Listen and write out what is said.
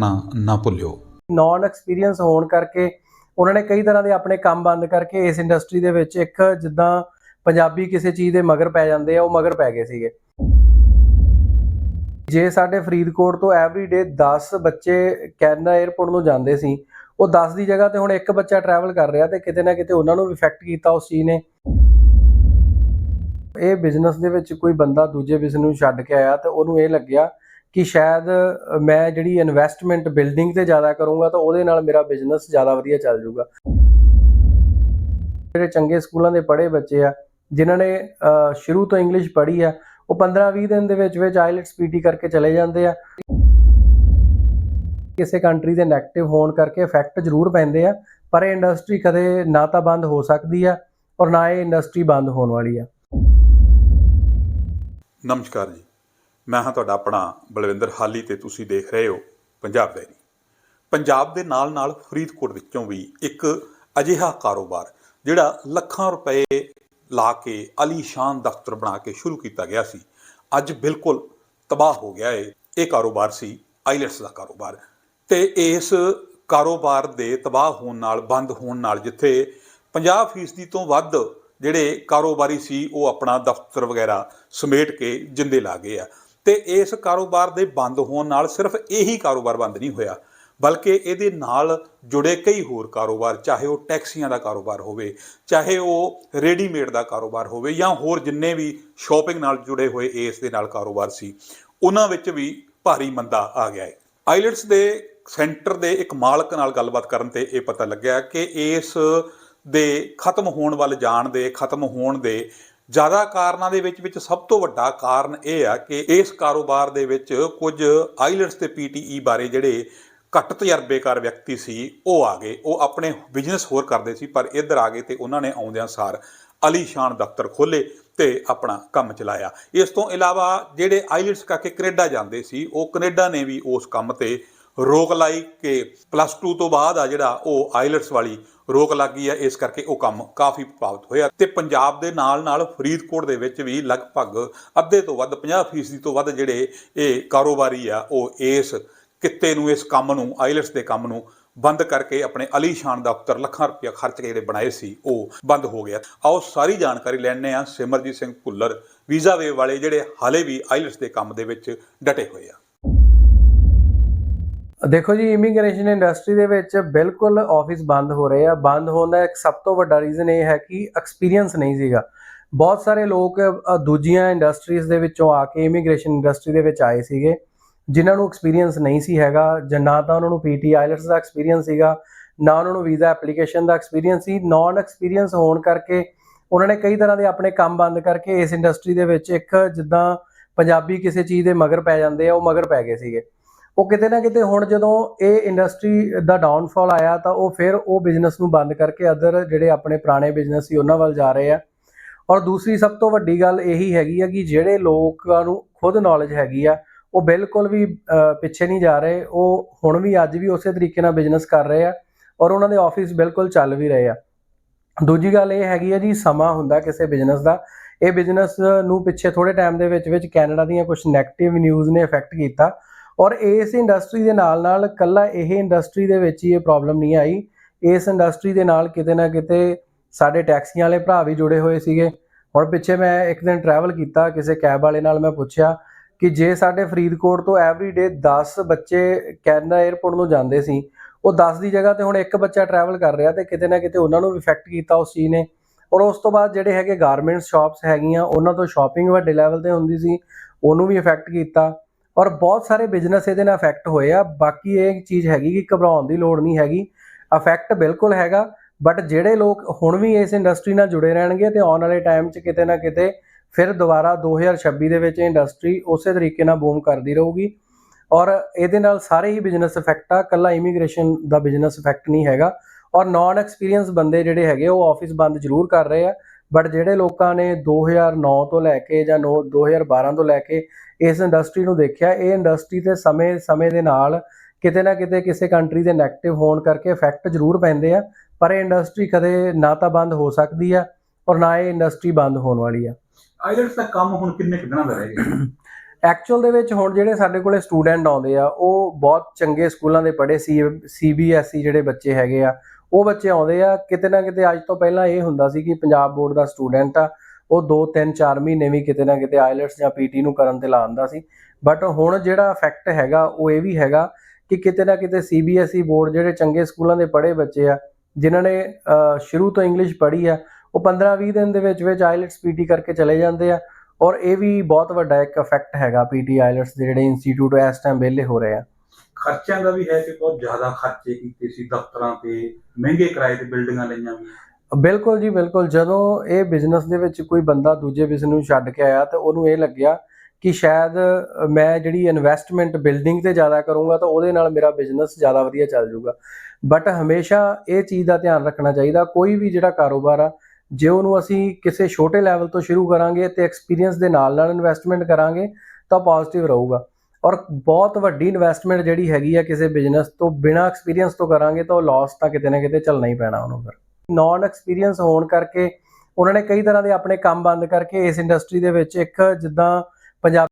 ਕਰਨਾ ਨਾ ਭੁੱਲਿਓ। ਨਾਨ ਐਕਸਪੀਰੀਅੰਸ ਹੋਣ ਕਰਕੇ ਉਹਨਾਂ ਨੇ ਕਈ ਤਰ੍ਹਾਂ ਦੇ ਆਪਣੇ ਕੰਮ ਬੰਦ ਕਰਕੇ ਇਸ ਇੰਡਸਟਰੀ ਦੇ ਵਿੱਚ ਇੱਕ ਜਿੱਦਾਂ ਪੰਜਾਬੀ ਕਿਸੇ ਚੀਜ਼ ਦੇ ਮਗਰ ਪੈ ਜਾਂਦੇ ਆ, ਉਹ ਮਗਰ ਪੈ ਗਏ ਸੀਗੇ। ਜੇ ਸਾਡੇ ਫਰੀਦਕੋਟ ਤੋਂ ਐਵਰੀਡੇ 10 ਬੱਚੇ ਕੈਨੇਡਾ 에ਅਰਪੋਰਟ ਨੂੰ ਜਾਂਦੇ ਸੀ, ਉਹ 10 ਦੀ ਜਗ੍ਹਾ ਤੇ ਹੁਣ ਇੱਕ ਬੱਚਾ ਟਰੈਵਲ ਕਰ ਰਿਹਾ ਤੇ ਕਿਤੇ ਨਾ ਕਿਤੇ ਉਹਨਾਂ ਨੂੰ ਵੀ ਇਫੈਕਟ ਕੀਤਾ ਉਸ ਚੀਜ਼ ਨੇ। ਇਹ ਬਿਜ਼ਨਸ ਦੇ ਵਿੱਚ ਕੋਈ ਬੰਦਾ ਦੂਜੇ ਬਿਜ਼ਨਸ ਨੂੰ ਛੱਡ ਕੇ ਆਇਆ ਤੇ ਉਹਨੂੰ ਇਹ ਲੱਗਿਆ ਕਿ ਸ਼ਾਇਦ ਮੈਂ ਜਿਹੜੀ ਇਨਵੈਸਟਮੈਂਟ ਬਿਲਡਿੰਗ ਤੇ ਜ਼ਿਆਦਾ ਕਰੂੰਗਾ ਤਾਂ ਉਹਦੇ ਨਾਲ ਮੇਰਾ ਬਿਜ਼ਨਸ ਜ਼ਿਆਦਾ ਵਧੀਆ ਚੱਲ ਜਾਊਗਾ। ਜਿਹੜੇ ਚੰਗੇ ਸਕੂਲਾਂ ਦੇ ਪੜ੍ਹੇ ਬੱਚੇ ਆ, ਜਿਨ੍ਹਾਂ ਨੇ ਸ਼ੁਰੂ ਤੋਂ ਇੰਗਲਿਸ਼ ਪੜ੍ਹੀ ਆ, ਉਹ 15-20 ਦਿਨ ਦੇ ਵਿੱਚ ਵਿੱਚ ਆਈਲਟਸ ਪੀਟੀ ਕਰਕੇ ਚਲੇ ਜਾਂਦੇ ਆ। ਕਿਸੇ ਕੰਟਰੀ ਦੇ 네ਗੇਟਿਵ ਹੋਣ ਕਰਕੇ ਇਫੈਕਟ ਜ਼ਰੂਰ ਪੈਂਦੇ ਆ, ਪਰ ਇਹ ਇੰਡਸਟਰੀ ਕਦੇ ਨਾ ਤਾਂ ਬੰਦ ਹੋ ਸਕਦੀ ਆ ਔਰ ਨਾ ਇਹ ਇੰਡਸਟਰੀ ਬੰਦ ਹੋਣ ਵਾਲੀ ਆ। ਨਮਸਕਾਰ ਜੀ। ਮੈਂ ਹਾਂ ਤੁਹਾਡਾ ਆਪਣਾ ਬਲਵਿੰਦਰ ਹਾਲੀ ਤੇ ਤੁਸੀਂ ਦੇਖ ਰਹੇ ਹੋ ਪੰਜਾਬ ਡੈਰੀ ਪੰਜਾਬ ਦੇ ਨਾਲ-ਨਾਲ ਫਰੀਦਕੋਟ ਵਿੱਚੋਂ ਵੀ ਇੱਕ ਅਜਿਹਾ ਕਾਰੋਬਾਰ, ਜਿਹੜਾ ਲੱਖਾਂ ਰੁਪਏ ਲਾ ਕੇ ਅਲੀਸ਼ਾਨ ਦਫ਼ਤਰ ਬਣਾ ਕੇ ਸ਼ੁਰੂ ਕੀਤਾ ਗਿਆ ਸੀ। ਅੱਜ ਬਿਲਕੁਲ ਤਬਾਹ ਹੋ ਗਿਆ ਏ। ਇਹ ਕਾਰੋਬਾਰ ਸੀ ਆਈਲੈਟਸ ਦਾ ਕਾਰੋਬਾਰ ਤੇ ਇਸ ਕਾਰੋਬਾਰ ਦੇ ਤਬਾਹ ਹੋਣ ਨਾਲ, ਬੰਦ ਹੋਣ ਨਾਲ, ਜਿੱਥੇ 50% ਤੋਂ ਵੱਧ ਜਿਹੜੇ ਕਾਰੋਬਾਰੀ ਸੀ, ਉਹ ਆਪਣਾ ਦਫ਼ਤਰ ਵਗੈਰਾ ਸਮੇਟ ਕੇ ਜਿੰਦੇ ਲਾ ਗਏ ਆ। ਤੇ ਇਸ ਕਾਰੋਬਾਰ ਦੇ ਬੰਦ ਹੋਣ ਨਾਲ ਸਿਰਫ ਇਹੀ ਕਾਰੋਬਾਰ ਬੰਦ ਨਹੀਂ ਹੋਇਆ, ਬਲਕਿ ਇਹਦੇ ਨਾਲ ਜੁੜੇ ਕਈ ਹੋਰ ਕਾਰੋਬਾਰ, ਚਾਹੇ ਉਹ ਟੈਕਸੀਆਂ ਦਾ ਕਾਰੋਬਾਰ ਹੋਵੇ, ਚਾਹੇ ਉਹ ਰੈਡੀਮੇਡ ਦਾ ਕਾਰੋਬਾਰ ਹੋਵੇ, ਜਾਂ ਹੋਰ ਜਿੰਨੇ ਵੀ ਸ਼ਾਪਿੰਗ ਨਾਲ ਜੁੜੇ ਹੋਏ ਇਸ ਦੇ ਨਾਲ ਕਾਰੋਬਾਰ ਸੀ, ਉਹਨਾਂ ਵਿੱਚ ਵੀ ਭਾਰੀ ਮੰਦਾ ਆ ਗਿਆ ਹੈ। ਆਈਲਟਸ ਦੇ ਸੈਂਟਰ ਦੇ ਇੱਕ ਮਾਲਕ ਨਾਲ ਗੱਲਬਾਤ ਕਰਨ ਤੇ ਇਹ ਪਤਾ ਲੱਗਿਆ ਕਿ ਇਸ ਦੇ ਖਤਮ ਹੋਣ ਵੱਲ ਜਾਣ ਦੇ, ਖਤਮ ਹੋਣ ਦੇ ਜ਼ਿਆਦਾ ਕਾਰਨਾਂ ਦੇ ਵਿੱਚ ਵਿੱਚ ਸਭ ਤੋਂ ਵੱਡਾ ਕਾਰਨ ਇਹ ਆ ਕਿ ਇਸ ਕਾਰੋਬਾਰ ਦੇ ਵਿੱਚ ਕੁਝ ਆਈਲਟਸ ਤੇ ਪੀਟੀਈ ਬਾਰੇ ਜਿਹੜੇ ਘੱਟ ਤਜਰਬੇਕਾਰ ਵਿਅਕਤੀ ਸੀ, ਉਹ ਆ ਗਏ। ਉਹ ਆਪਣੇ ਬਿਜ਼ਨਸ ਹੋਰ ਕਰਦੇ ਸੀ, ਪਰ ਇੱਧਰ ਆ ਗਏ ਤੇ ਉਹਨਾਂ ਨੇ ਆਉਂਦਿਆਂ ਸਾਰ ਅਲੀਸ਼ਾਨ ਦਫ਼ਤਰ ਖੋਲੇ ਤੇ ਆਪਣਾ ਕੰਮ ਚਲਾਇਆ। ਇਸ ਤੋਂ ਇਲਾਵਾ ਜਿਹੜੇ ਆਈਲਟਸ ਕਰਕੇ ਕੈਨੇਡਾ ਜਾਂਦੇ ਸੀ, ਉਹ ਕੈਨੇਡਾ ਨੇ ਵੀ ਉਸ ਕੰਮ ਤੇ ਰੋਕ ਲਾਈ ਕਿ ਪਲੱਸ 2 ਤੋਂ ਬਾਅਦ ਆ ਜਿਹੜਾ ਉਹ ਆਈਲਟਸ ਵਾਲੀ ਰੋਕ ਲੱਗ ਗਈ ਆ, ਇਸ ਕਰਕੇ ਉਹ ਕੰਮ ਕਾਫੀ ਪ੍ਰਭਾਵਿਤ ਹੋਇਆ। ਤੇ ਪੰਜਾਬ ਦੇ ਨਾਲ ਨਾਲ ਫਰੀਦਕੋਟ ਦੇ ਵਿੱਚ ਵੀ ਲਗਭਗ ਅੱਧੇ ਤੋਂ ਵੱਧ 50% ਤੋਂ ਵੱਧ ਜਿਹੜੇ ਇਹ ਕਾਰੋਬਾਰੀ ਆ, ਉਹ ਇਸ ਕਿੱਤੇ ਨੂੰ, ਇਸ ਕੰਮ ਨੂੰ ਆਈਲਟਸ ਦੇ ਕੰਮ ਨੂੰ ਬੰਦ ਕਰਕੇ ਆਪਣੇ ਅਲੀਸ਼ਾਨ ਦਫ਼ਤਰ ਲੱਖਾਂ ਰੁਪਇਆ ਖਰਚ ਕੇ ਜਿਹੜੇ ਬਣਾਏ ਸੀ, ਉਹ ਬੰਦ ਹੋ ਗਿਆ। ਆਓ ਸਾਰੀ ਜਾਣਕਾਰੀ ਲੈਣੇ ਆ ਸਿਮਰਜੀਤ ਸਿੰਘ ਭੁੱਲਰ ਵੀਜ਼ਾ ਵੇ ਵਾਲੇ ਜਿਹੜੇ ਹਾਲੇ ਵੀ ਆਈਲਟਸ ਦੇ ਕੰਮ ਦੇ ਵਿੱਚ ਡਟੇ ਹੋਏ ਆ। ਦੇਖੋ ਜੀ ਇਮੀਗ੍ਰੇਸ਼ਨ ਇੰਡਸਟਰੀ ਦੇ ਵਿੱਚ ਬਿਲਕੁਲ ਆਫਿਸ ਬੰਦ ਹੋ ਰਹੇ ਆ। ਬੰਦ ਹੋਣ ਦਾ ਇੱਕ ਸਭ ਤੋਂ ਵੱਡਾ ਰੀਜ਼ਨ ਇਹ ਹੈ ਕਿ ਐਕਸਪੀਰੀਅੰਸ ਨਹੀਂ ਸੀਗਾ। ਬਹੁਤ ਸਾਰੇ ਲੋਕ ਦੂਜੀਆਂ ਇੰਡਸਟਰੀਜ਼ ਦੇ ਵਿੱਚੋਂ ਆ ਕੇ ਇਮੀਗ੍ਰੇਸ਼ਨ ਇੰਡਸਟਰੀ ਦੇ ਵਿੱਚ ਆਏ ਸੀਗੇ, ਜਿਨ੍ਹਾਂ ਨੂੰ ਐਕਸਪੀਰੀਅੰਸ ਨਹੀਂ ਸੀ ਹੈਗਾ। ਜਾਂ ਨਾ ਤਾਂ ਉਹਨਾਂ ਨੂੰ ਪੀਟੀ ਆਈਲਟਸ ਦਾ ਐਕਸਪੀਰੀਅੰਸ ਸੀਗਾ, ਨਾ ਉਹਨਾਂ ਨੂੰ ਵੀਜ਼ਾ ਐਪਲੀਕੇਸ਼ਨ ਦਾ ਐਕਸਪੀਰੀਅੰਸ ਸੀ। ਨਾਨ ਐਕਸਪੀਰੀਅੰਸ ਹੋਣ ਕਰਕੇ ਉਹਨਾਂ ਨੇ ਕਈ ਤਰ੍ਹਾਂ ਦੇ ਆਪਣੇ ਕੰਮ ਬੰਦ ਕਰਕੇ ਇਸ ਇੰਡਸਟਰੀ ਦੇ ਵਿੱਚ ਇੱਕ ਜਿੱਦਾਂ ਪੰਜਾਬੀ ਕਿਸੇ ਚੀਜ਼ ਦੇ ਮਗਰ ਪੈ ਜਾਂਦੇ ਆ, ਉਹ ਮਗਰ ਪੈ ਗਏ ਸੀਗੇ। ਉਹ ਕਿਤੇ ਨਾ ਕਿਤੇ ਹੁਣ ਜਦੋਂ ਇਹ ਇੰਡਸਟਰੀ ਦਾ ਡਾਊਨਫਾਲ ਆਇਆ ਤਾਂ ਉਹ ਫਿਰ ਉਹ ਬਿਜ਼ਨਸ ਨੂੰ ਬੰਦ ਕਰਕੇ ਅਦਰ ਜਿਹੜੇ ਆਪਣੇ ਪੁਰਾਣੇ ਬਿਜ਼ਨਸ ਸੀ ਉਹਨਾਂ ਵੱਲ ਜਾ ਰਹੇ ਆ। ਔਰ ਦੂਸਰੀ ਸਭ ਤੋਂ ਵੱਡੀ ਗੱਲ ਇਹੀ ਹੈਗੀ ਆ ਕਿ ਜਿਹੜੇ ਲੋਕਾਂ ਨੂੰ ਖੁਦ ਨੌਲੇਜ ਹੈਗੀ ਆ, ਉਹ ਬਿਲਕੁਲ ਵੀ ਪਿੱਛੇ ਨਹੀਂ ਜਾ ਰਹੇ। ਉਹ ਹੁਣ ਵੀ ਅੱਜ ਵੀ ਉਸੇ ਤਰੀਕੇ ਨਾਲ ਬਿਜ਼ਨਸ ਕਰ ਰਹੇ ਆ ਔਰ ਉਹਨਾਂ ਦੇ ਆਫਿਸ ਬਿਲਕੁਲ ਚੱਲ ਵੀ ਰਹੇ ਆ। ਦੂਜੀ ਗੱਲ ਇਹ ਹੈਗੀ ਆ ਜੀ ਸਮਾਂ ਹੁੰਦਾ ਕਿਸੇ ਬਿਜ਼ਨਸ ਦਾ। ਇਹ ਬਿਜ਼ਨਸ ਨੂੰ ਪਿੱਛੇ ਥੋੜੇ ਟਾਈਮ ਦੇ ਵਿੱਚ ਵਿੱਚ ਕੈਨੇਡਾ ਦੀਆਂ ਕੁਝ 네ਗੇਟਿਵ ਨਿਊਜ਼ ਨੇ ਇਫੈਕਟ ਕੀਤਾ। ਔਰ ਇਸ ਇੰਡਸਟਰੀ ਦੇ ਨਾਲ ਨਾਲ ਕੱਲਾ ਇਹ ਇੰਡਸਟਰੀ ਦੇ ਵਿੱਚ ਹੀ ਇਹ ਪ੍ਰੋਬਲਮ ਨਹੀਂ ਆਈ। ਇਸ ਇੰਡਸਟਰੀ ਦੇ ਨਾਲ ਕਿਤੇ ਨਾ ਕਿਤੇ ਸਾਡੇ ਟੈਕਸੀਆਂ ਵਾਲੇ ਭਰਾ ਵੀ ਜੁੜੇ ਹੋਏ ਸੀਗੇ। ਹੁਣ ਪਿੱਛੇ ਮੈਂ ਇੱਕ ਦਿਨ ਟਰੈਵਲ ਕੀਤਾ, ਕਿਸੇ ਕੈਬ ਵਾਲੇ ਨਾਲ ਮੈਂ ਪੁੱਛਿਆ ਕਿ ਜੇ ਸਾਡੇ ਫਰੀਦਕੋਟ ਤੋਂ ਐਵਰੀ ਡੇ 10 ਬੱਚੇ ਕੈਨੇਡਾ 에ਅਰਪੋਰਟ ਨੂੰ ਜਾਂਦੇ ਸੀ, ਉਹ 10 ਦੀ ਜਗ੍ਹਾ ਤੇ ਹੁਣ ਇੱਕ ਬੱਚਾ ਟਰੈਵਲ ਕਰ ਰਿਹਾ ਤੇ ਕਿਤੇ ਨਾ ਕਿਤੇ ਉਹਨਾਂ ਨੂੰ ਵੀ ਇਫੈਕਟ ਕੀਤਾ ਉਸ ਚੀਜ਼ ਨੇ। ਔਰ ਉਸ ਤੋਂ ਬਾਅਦ ਜਿਹੜੇ ਹੈਗੇ ਗਾਰਮੈਂਟਸ ਸ਼ਾਪਸ ਹੈਗੀਆਂ, ਉਹਨਾਂ ਤੋਂ ਸ਼ਾਪਿੰਗ ਵੱਡੇ ਲੈਵਲ ਤੇ ਹੁੰਦੀ ਸੀ, ਉਹਨੂੰ ਵੀ ਇਫੈਕਟ ਕੀਤਾ। ਔਰ ਬਹੁਤ ਸਾਰੇ ਬਿਜ਼ਨਸ ਇਹਦੇ ਨਾਲ ਇਫੈਕਟ ਹੋਏ ਆ। ਬਾਕੀ ਇਹ ਚੀਜ਼ ਹੈਗੀ ਕਿ ਘਬਰਾਉਣ ਦੀ ਲੋੜ ਨਹੀਂ ਹੈਗੀ। ਇਫੈਕਟ ਬਿਲਕੁਲ ਹੈਗਾ ਬਟ ਜਿਹੜੇ ਲੋਕ ਹੁਣ ਵੀ ਇਸ ਇੰਡਸਟਰੀ ਨਾਲ ਜੁੜੇ ਰਹਿਣਗੇ ਤੇ ਆਉਣ ਵਾਲੇ ਟਾਈਮ 'ਚ ਕਿਤੇ ਨਾ ਕਿਤੇ ਫਿਰ ਦੁਬਾਰਾ 2026 ਦੇ ਵਿੱਚ ਇੰਡਸਟਰੀ ਉਸੇ ਤਰੀਕੇ ਨਾਲ ਬੂਮ ਕਰਦੀ ਰਹੂਗੀ। ਔਰ ਇਹਦੇ ਨਾਲ ਸਾਰੇ ਹੀ ਬਿਜ਼ਨਸ ਇਫੈਕਟ ਆ ਕੱਲਾ ਇਮੀਗ੍ਰੇਸ਼ਨ ਦਾ ਬਿਜ਼ਨਸ ਇਫੈਕਟ ਨਹੀਂ ਹੈਗਾ। ਔਰ ਨਾਨ ਐਕਸਪੀਰੀਅੰਸ ਬੰਦੇ ਜਿਹੜੇ ਹੈਗੇ, ਉਹ ਆਫਿਸ ਬੰਦ ਜ਼ਰੂਰ ਕਰ ਰਹੇ ਆ। ਬਟ ਜਿਹੜੇ ਲੋਕਾਂ ਨੇ 2009 ਤੋਂ ਲੈ ਕੇ ਜਾਂ 9 2012 ਤੋਂ ਲੈ ਕੇ ਇਸ ਇੰਡਸਟਰੀ ਨੂੰ ਦੇਖਿਆ ਇਹ ਇੰਡਸਟਰੀ ਤੇ ਸਮੇਂ ਸਮੇਂ ਦੇ ਨਾਲ ਕਿਤੇ ਨਾ ਕਿਤੇ ਕਿਸੇ ਕੰਟਰੀ ਦੇ 네ਗੇਟਿਵ ਹੋਣ ਕਰਕੇ ਇਫੈਕਟ ਜ਼ਰੂਰ ਪੈਂਦੇ ਆ ਪਰ ਇਹ ਇੰਡਸਟਰੀ ਕਦੇ ਨਾ ਤਾਂ ਬੰਦ ਹੋ ਸਕਦੀ ਆ ਔਰ ਨਾ ਇਹ ਇੰਡਸਟਰੀ ਬੰਦ ਹੋਣ ਵਾਲੀ ਆ। ਆਈਲਟਸ ਦਾ ਕੰਮ ਹੁਣ ਕਿੰਨੇ ਕੁ ਦਿਨਾਂ ਦਾ ਰਹਿ ਗਿਆ? ਐਕਚੁਅਲ ਦੇ ਵਿੱਚ ਹੁਣ ਜਿਹੜੇ ਸਾਡੇ ਕੋਲੇ ਸਟੂਡੈਂਟ ਆਉਂਦੇ ਆ ਉਹ ਬਹੁਤ ਚੰਗੇ ਸਕੂਲਾਂ ਦੇ ਪੜ੍ਹੇ ਸੀ ਸੀਬੀਐਸਈ ਜਿਹੜੇ ਬੱਚੇ ਹੈਗੇ ਆ ਉਹ ਬੱਚੇ ਆਉਂਦੇ ਆ, ਕਿਤੇ ਨਾ ਕਿਤੇ ਅੱਜ ਤੋਂ ਪਹਿਲਾਂ ਇਹ ਹੁੰਦਾ ਸੀ ਕਿ ਪੰਜਾਬ ਬੋਰਡ ਦਾ ਸਟੂਡੈਂਟ ਆ, ਉਹ 2 3 4 ਮਹੀਨੇ ਵੀ ਕਿਤੇ ਨਾ ਕਿਤੇ ਆਈਲੈਟਸ ਜਾਂ ਪੀਟੀ ਨੂੰ ਕਰਨ ਤੇ ਲਾਉਂਦਾ ਸੀ। ਬਟ ਹੁਣ ਜਿਹੜਾ ਇਫੈਕਟ ਹੈਗਾ, ਉਹ ਇਹ ਵੀ ਹੈਗਾ ਕਿ ਕਿਤੇ ਨਾ ਕਿਤੇ ਸੀਬੀਐਸਈ ਬੋਰਡ ਜਿਹੜੇ ਚੰਗੇ ਸਕੂਲਾਂ ਦੇ ਪੜ੍ਹੇ ਬੱਚੇ ਆ, ਜਿਨ੍ਹਾਂ ਨੇ ਸ਼ੁਰੂ ਤੋਂ ਇੰਗਲਿਸ਼ ਪੜ੍ਹੀ ਆ, ਉਹ 15-20 ਦਿਨ ਦੇ ਵਿੱਚ ਵਿੱਚ ਆਈਲੈਟਸ ਪੀਟੀ ਕਰਕੇ ਚਲੇ ਜਾਂਦੇ ਆ। ਔਰ ਇਹ ਵੀ ਬਹੁਤ ਵੱਡਾ ਇੱਕ ਇਫੈਕਟ ਹੈਗਾ ਪੀਟੀ ਆਈਲੈਟਸ ਦੇ ਜਿਹੜੇ ਇੰਸਟੀਚਿਊਟ ਇਸ ਟਾਈਮ ਵਿਹਲੇ ਹੋ ਰਹੇ ਆ। ਖਰਚਿਆਂ ਦਾ ਵੀ ਹੈ ਕਿ ਬਹੁਤ ਜ਼ਿਆਦਾ ਖਰਚੇ ਕੀਤੇ ਸੀ ਦਫ਼ਤਰਾਂ ਤੇ, ਮਹਿੰਗੇ ਕਿਰਾਏ ਤੇ ਬਿਲਡਿੰਗਾਂ ਲਈਆਂ ਵੀ। ਬਿਲਕੁਲ ਜੀ, ਬਿਲਕੁਲ। ਜਦੋਂ ਇਹ ਬਿਜ਼ਨਸ ਦੇ ਵਿੱਚ ਕੋਈ ਬੰਦਾ ਦੂਜੇ ਬਿਜ਼ਨਸ ਨੂੰ ਛੱਡ ਕੇ ਆਇਆ ਤਾਂ ਉਹਨੂੰ ਇਹ ਲੱਗਿਆ ਕਿ ਸ਼ਾਇਦ ਮੈਂ ਜਿਹੜੀ ਇਨਵੈਸਟਮੈਂਟ ਬਿਲਡਿੰਗ ਤੇ ਜ਼ਿਆਦਾ ਕਰੂੰਗਾ ਤਾਂ ਉਹਦੇ ਨਾਲ ਮੇਰਾ ਬਿਜ਼ਨਸ ਜ਼ਿਆਦਾ ਵਧੀਆ ਚੱਲ ਜਾਊਗਾ। ਬਟ ਹਮੇਸ਼ਾ ਇਹ ਚੀਜ਼ ਦਾ ਧਿਆਨ ਰੱਖਣਾ ਚਾਹੀਦਾ। ਕੋਈ ਵੀ ਜਿਹੜਾ ਕਾਰੋਬਾਰ ਆ, ਜੇ ਉਹਨੂੰ ਅਸੀਂ ਕਿਸੇ ਛੋਟੇ ਲੈਵਲ ਤੋਂ ਸ਼ੁਰੂ ਕਰਾਂਗੇ ਤੇ ਐਕਸਪੀਰੀਅੰਸ ਦੇ ਨਾਲ ਨਾਲ ਇਨਵੈਸਟਮੈਂਟ ਕਰਾਂਗੇ ਤਾਂ ਪੋਜ਼ਿਟਿਵ ਰਹੂਗਾ। ਔਰ ਬਹੁਤ ਵੱਡੀ ਇਨਵੈਸਟਮੈਂਟ ਜਿਹੜੀ ਹੈਗੀ ਆ ਕਿਸੇ ਬਿਜ਼ਨਸ ਤੋਂ, ਬਿਨਾ ਐਕਸਪੀਰੀਅੰਸ ਤੋਂ ਕਰਾਂਗੇ ਤਾਂ ਉਹ ਲਾਸ ਤਾਂ ਕਿਤੇ ਨਾ ਕਿਤੇ ਚੱਲਣਾ ਹੀ ਪੈਣਾ ਉਹਨੂੰ ਫਿਰ। ਨਾਨ ਐਕਸਪੀਰੀਅੰਸ ਹੋਣ ਕਰਕੇ ਉਹਨਾਂ ਨੇ ਕਈ ਤਰ੍ਹਾਂ ਦੇ ਆਪਣੇ ਕੰਮ ਬੰਦ ਕਰਕੇ ਇਸ ਇੰਡਸਟਰੀ ਦੇ ਵਿੱਚ ਇੱਕ ਜਿੱਦਾਂ ਪੰਜਾਬ